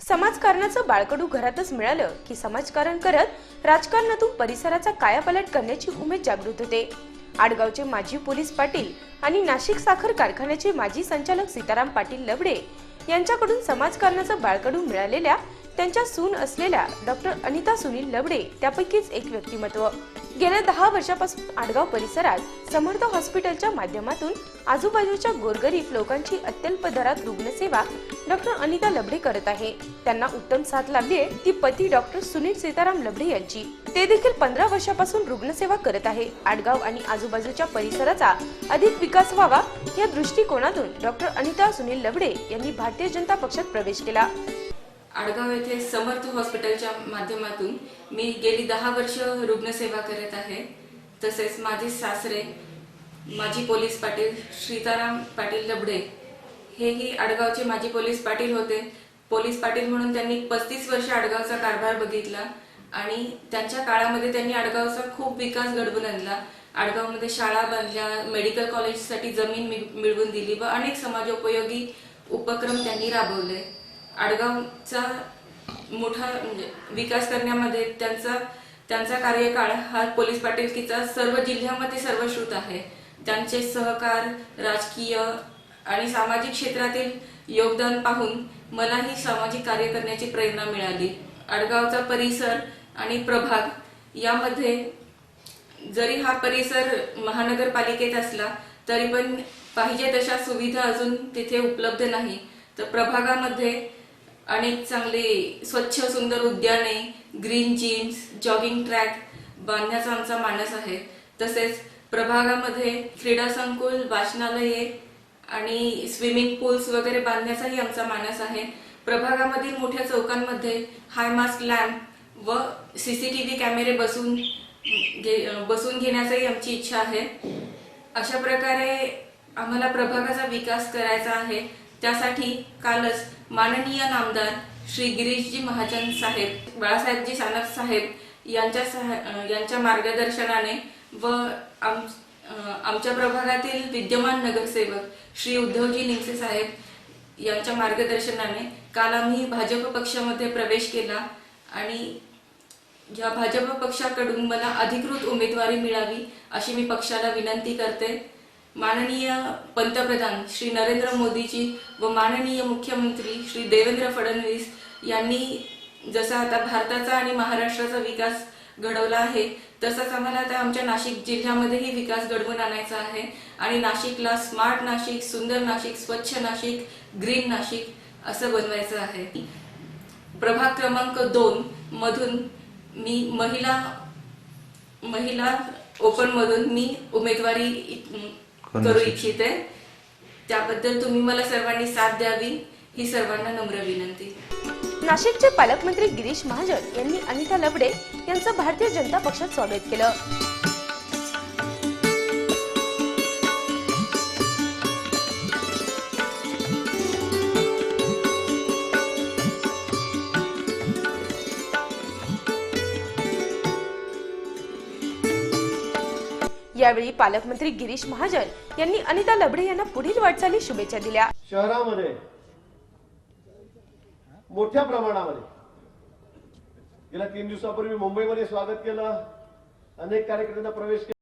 समाजकारणाचं बाळकडू घरातच मिळालं की समाजकारण करत राजकारणातून परिसराचा कायापालट करण्याची उमेद जागृत होते. आडगावचे माजी पोलीस पाटील आणि नाशिक साखर कारखान्याचे माजी संचालक सीताराम पाटील लबडे यांच्याकडून समाजकारणाचं बाळकडू मिळालेल्या त्यांच्या सून असलेल्या डॉक्टर अनिता सुनील लबडे त्यापैकीच एक व्यक्तिमत्व. गेल्या दहा वर्षापासून आडगाव परिसरात समर्थ हॉस्पिटलच्या माध्यमातून आजूबाजूच्या गोरगरीब लोकांची अत्यल्प दरात रुग्णसेवा डॉक्टर अनिता लबडे करत आहे. त्यांना उत्तम साथ लाभली आहे ती पती डॉक्टर सुनील सीताराम लबडे यांची. ते देखील पंधरा वर्षापासून रुग्णसेवा करत आहे. आडगाव आणि आजूबाजूच्या परिसराचा अधिक विकास व्हावा या दृष्टिकोनातून डॉक्टर अनिता सुनील लबडे यांनी भारतीय जनता पक्षात प्रवेश केला. आडगाव येथे समर्थ हॉस्पिटलच्या माध्यमातून मी गेली दहा वर्ष रुग्णसेवा करत आहे. तसेच माझे सासरे माजी पोलीस पाटील सीताराम पाटील लबडे हेही आडगावचे माजी पोलीस पाटील होते. पोलीस पाटील म्हणून त्यांनी पस्तीस वर्ष आडगावचा कारभार बघितला आणि त्यांच्या काळामध्ये त्यांनी आडगावचा खूप विकास घडवून आणला. आडगावमध्ये शाळा बांधल्या मेडिकल कॉलेजसाठी जमीन मिळवून दिली व अनेक समाजोपयोगी उपक्रम त्यांनी राबवले. आडगावचा मोठा म्हणजे विकास करण्यामध्ये त्यांचा त्यांचा कार्यकाळ हा पोलीस पाटीलकीचा सर्व जिल्ह्यामध्ये सर्वश्रुत आहे. त्यांचे सहकार राजकीय आणि सामाजिक क्षेत्रातील योगदान पाहून मलाही सामाजिक कार्य करण्याची प्रेरणा मिळाली. आडगावचा परिसर आणि प्रभाग यामध्ये जरी हा परिसर महानगरपालिकेत असला तरी पण पाहिजे तशा सुविधा अजून तिथे उपलब्ध नाही. तर प्रभागामध्ये अनेक चांगले स्वच्छ सुंदर उद्याने ग्रीन जिम्स जॉगिंग ट्रॅक बांधण्याचा आमचा मानस आहे. तसेच प्रभागामध्ये क्रीडा संकुल वाचनालये आणि स्विमिंग पूल्स वगैरे बांधण्याचाही आमचा मानस आहे. प्रभागामधील मोठ्या चौकांमध्ये हाय मास्क लॅम्प व सी सी टी व्ही कॅमेरे बसून घे- बसून घेण्याचाही आमची इच्छा आहे. अशा प्रकारे आम्हाला प्रभागाचा विकास करायचा आहे. त्यासाठी कालच माननीय नामदार श्री गिरीशजी महाजन साहेब बाळासाहेबजी सानप साहेब यांच्या साह यांच्या मार्गदर्शनाने व आम आमच्या प्रभागातील विद्यमान नगरसेवक श्री उद्धवजी निमसे साहेब यांच्या मार्गदर्शनाने काल आम्ही भाजप पक्षामध्ये प्रवेश केला आणि या भाजप पक्षाकडून मला अधिकृत उमेदवारी मिळावी अशी मी पक्षाला विनंती करते. माननीय पंतप्रधान श्री नरेंद्र मोदीजी व माननीय मुख्यमंत्री श्री देवेंद्र फडणवीस यांनी जसा आता भारताचा आणि महाराष्ट्राचा विकास घडवला आहे तसंच आम्हाला आता आमच्या नाशिक जिल्ह्यामध्येही विकास घडवून आणायचा आहे. आणि नाशिकला स्मार्ट नाशिक सुंदर नाशिक स्वच्छ नाशिक ग्रीन नाशिक असं बनवायचं आहे. प्रभाग क्रमांक दोन मधून मी महिला महिला ओपन मधून मी उमेदवारी इ- करू इच्छिते. त्याबद्दल तुम्ही मला सर्वांनी साथ द्यावी ही सर्वांना नम्र विनंती. नाशिकचे पालकमंत्री गिरीश महाजन यांनी अनिता लबडे यांचं भारतीय जनता पक्षात स्वागत केलं. यावेळी पालकमंत्री गिरीश महाजन यांनी अनिता लबडे यांना पुढील वाटचाली शुभेच्छा दिल्या. शहरामध्ये मोठ्या प्रमाणामध्ये गेल्या तीन दिवसापूर्वी मुंबईमध्ये स्वागत केलं. अनेक कार्यक्रमांना प्रवेश केला.